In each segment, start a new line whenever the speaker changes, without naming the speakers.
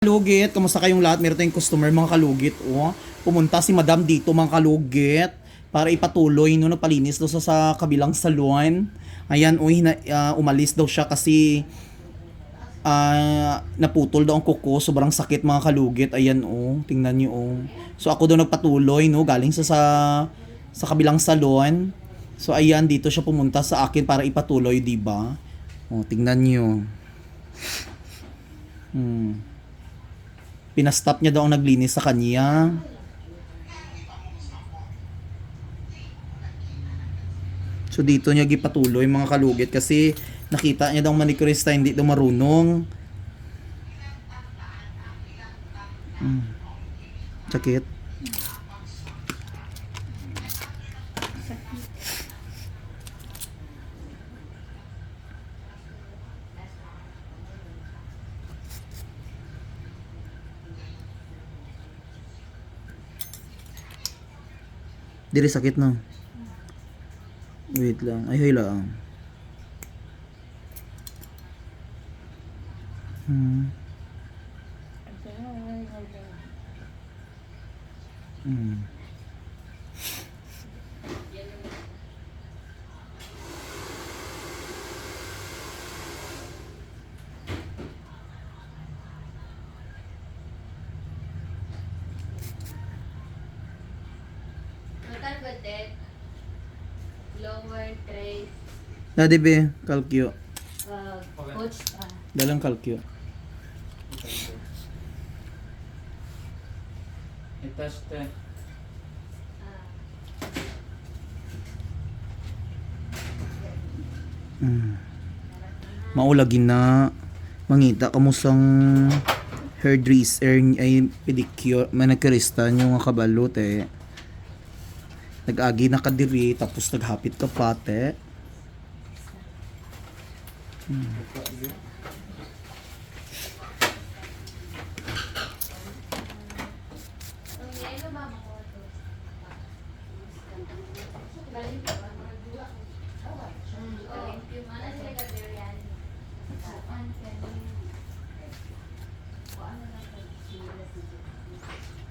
Kalugit, kamusta kayong lahat? Meron tayong customer mga kalugit. Oh, pumunta si madam dito mga kalugit para ipatuloy no nagpalinis daw sa, sa kabilang salon. Ayan, uy, na, ah, umalis daw siya kasi ah, naputol daw ang kuko, sobrang sakit mga kalugit. Ayan oh, tingnan niyo oh. So ako daw nagpatuloy no, galing sa sa sa kabilang salon. So ayan, dito siya pumunta sa akin para ipatuloy, 'di ba? Oh, tingnan niyo. Hmm. Pinastop niya daw ang naglinis sa kanya. So dito niya gipatuloy mga kalugit kasi nakita niya daw manicurista hindi daw marunong. Hmm. Sakit. Dili sakit no. Wait lang. Ay, hay lang. Hmm. Hmm.
Budget, lower trace,
Dadi be, kalkyo.
uh, coach, uh,
Dalang kalkyo.
I-test eh.
uh,
Hmm. Maulagin na. Mangita kamusang hairdresser ay pedicure manicurista nyo nga kabalo te. Nag-agi na ka diri tapos naghapit ka pa te.
ang yelo ba mo ko to? Galing ka ba? Galing yung sila Gabriel. Saan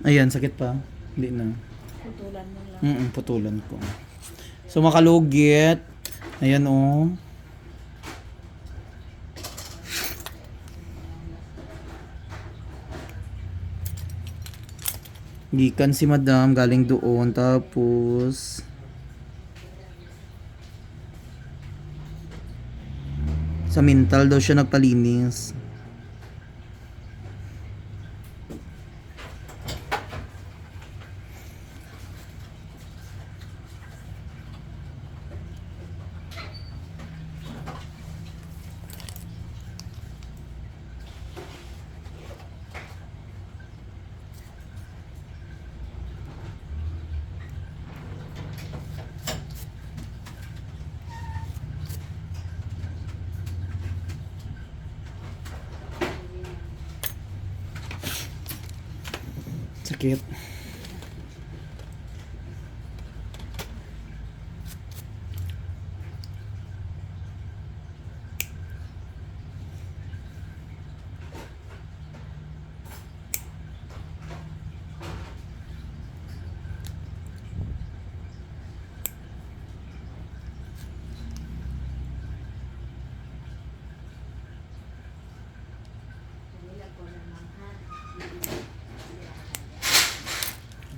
Ayan, sakit pa. Hindi na.
Putulan mo lang.
Mm putulan ko. So makalugit. Ayan oh. Gikan si madam galing doon tapos sa mental daw siya nagpalinis. Sakit.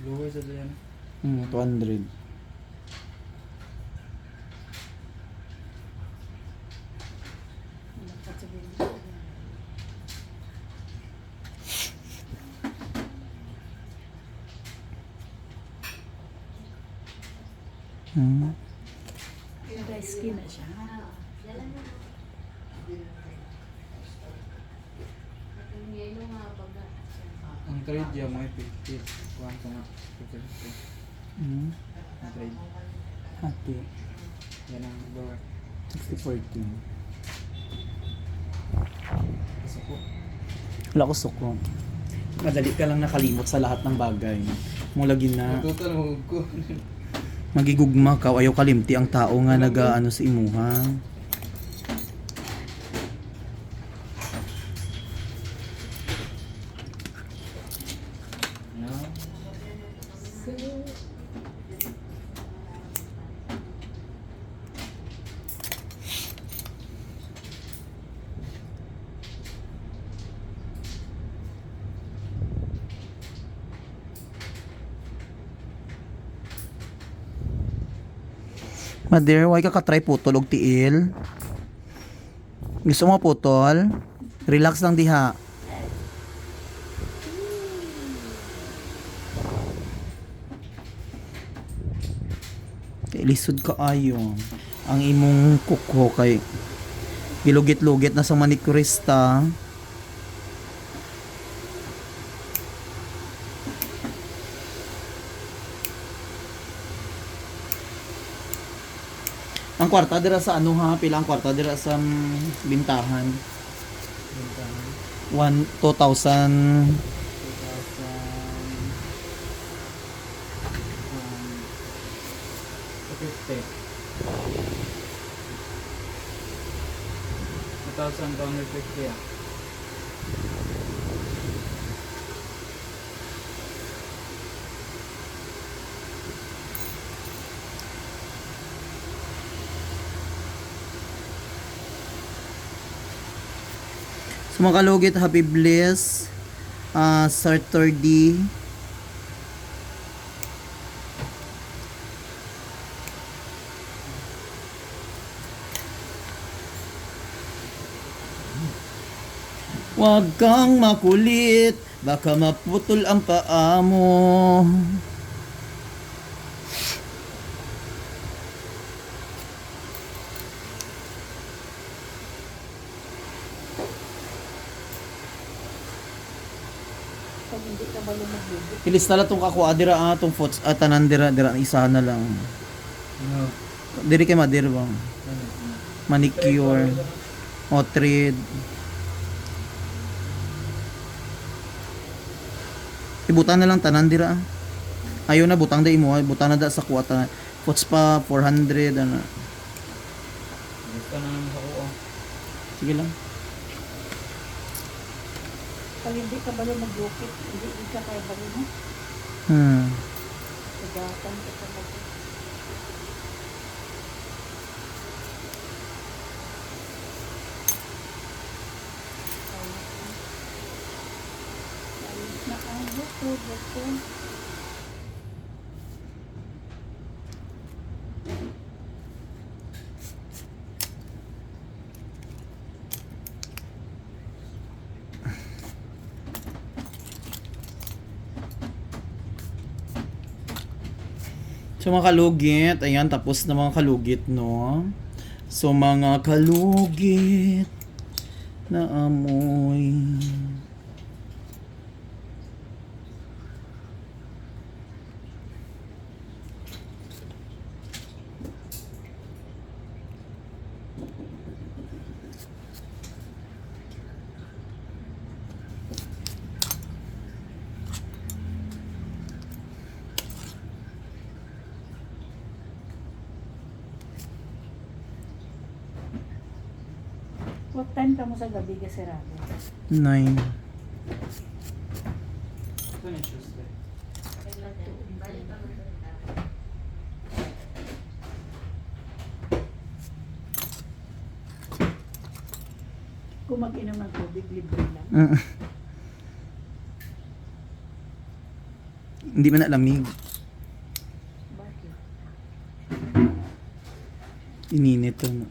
Lower sa diyan.
Hmm, 200. Hmm.
Dry skin na siya.
Dalan mo. Ang yelo nga pag
Ang trade niya mga 50. Kuhan ko nga. 50.
Hmm.
Ang trade.
Ate.
Yan ang lower.
60-40.
Kasi po.
Wala ko suko. Madali ka lang nakalimot sa lahat ng bagay. Mulagin na
Total mo ko.
magigugma ka ayaw kalimti ang tao nga nagaano sa imuha. Mother, why ka ka-try putol og tiil? Gusto mo putol? Relax lang diha. Lisod ka ayo. Ang imong kuko kay gilugit-lugit na sa manikurista. Ang kwarta dira sa ano ha? Pila ang kwarta dira sa mm, bintahan?
Bentahan.
1 2,000
2,000 250 ah.
So happy bliss. Uh, Saturday. Huwag kang makulit, baka maputol ang paa mo.
Pag hindi ka ba
Ilis na lang tong kakuha dira ah, tong fots at tanan dira dira isa na lang.
No.
Diri kay madir bang manicure o thread. Ibutan na lang tanan dira. ah. Ayaw na butang da imo, ah. butang na da sa kuha tanan. Fots pa 400 ano.
Gusto na naman sa kuha.
Sige lang.
Pag hindi ka ba lumagupit, hindi hindi ka kaya ba mo?
Hmm.
Sagatan ka talaga. Ayos na
So mga kalugit, ayan tapos na mga kalugit no. So mga kalugit na amoy.
What time ka mo sa gabi ka sirado?
Nine.
Ito na Tuesday.
Kung mag-inom ng tubig, libre lang.
Mm. Hindi man nalamig.
Bakit?
Ininit to.